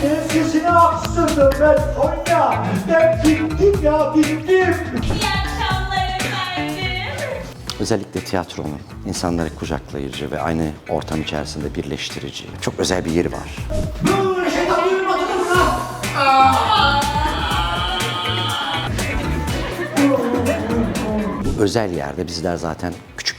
Senin sesini aksırdım ben Sonya. Ben bittim ya bittim. İyi akşamlar efendim. Özellikle tiyatronun insanları kucaklayıcı ve aynı ortam içerisinde birleştirici çok özel bir yeri var. Böyle şeyden duymadınız mı? Bu özel yerde bizler zaten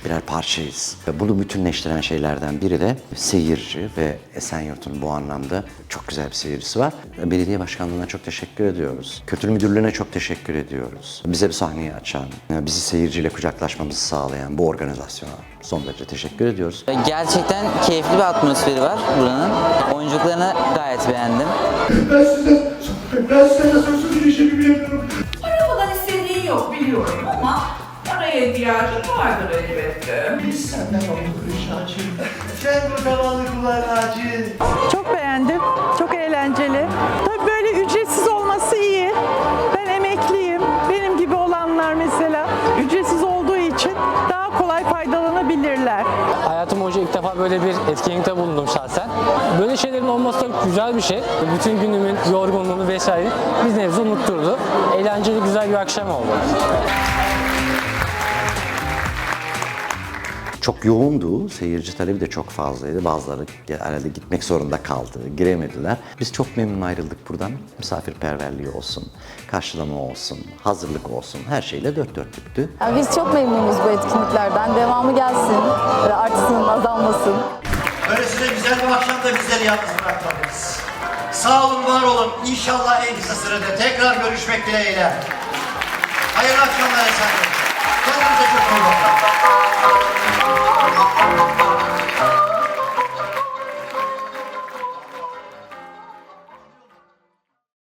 birer parçayız. Ve bunu bütünleştiren şeylerden biri de seyirci ve Esenyurt'un bu anlamda çok güzel bir seyircisi var. Belediye Başkanlığı'na çok teşekkür ediyoruz. Kültür Müdürlüğü'ne çok teşekkür ediyoruz. Bize bir sahneyi açan, bizi seyirciyle kucaklaşmamızı sağlayan bu organizasyona son derece teşekkür ediyoruz. Gerçekten keyifli bir atmosferi var buranın. Oyunculuklarını gayet beğendim. Ben size, ben size nasıl özür dileyeceğimi bilemiyorum. Para falan istediğin yok biliyorum ama paraya ihtiyacın vardır elbette. Biz senden olduk Rüşacığım. Sen bu zavallı kulağacı. Çok beğendim. Çok eğlenceli. Tabii böyle ücretsiz olması iyi. Ben emekliyim. Benim gibi olanlar mesela ücretsiz olduğu için daha kolay faydalanabilirler. Hayatım boyunca ilk defa böyle bir etkinlikte bulundum şahsen. Böyle şeylerin olması çok güzel bir şey. Bütün günümün yorgunluğunu vesaire biz nebze unutturdu. Eğlenceli güzel bir akşam oldu. Çok yoğundu. Seyirci talebi de çok fazlaydı. Bazıları herhalde gitmek zorunda kaldı. Giremediler. Biz çok memnun ayrıldık buradan. Misafirperverliği olsun, karşılama olsun, hazırlık olsun. Her şeyle dört dörtlüktü. Ya biz çok memnunuz bu etkinliklerden. Devamı gelsin. Böyle artısının azalmasın. Böylesine güzel bir akşamda bizleri yalnız bırakmadınız. Sağ olun, var olun. İnşallah en kısa sürede tekrar görüşmek dileğiyle. Hayırlı akşamlar efendim. Kendinize çok iyi bakın.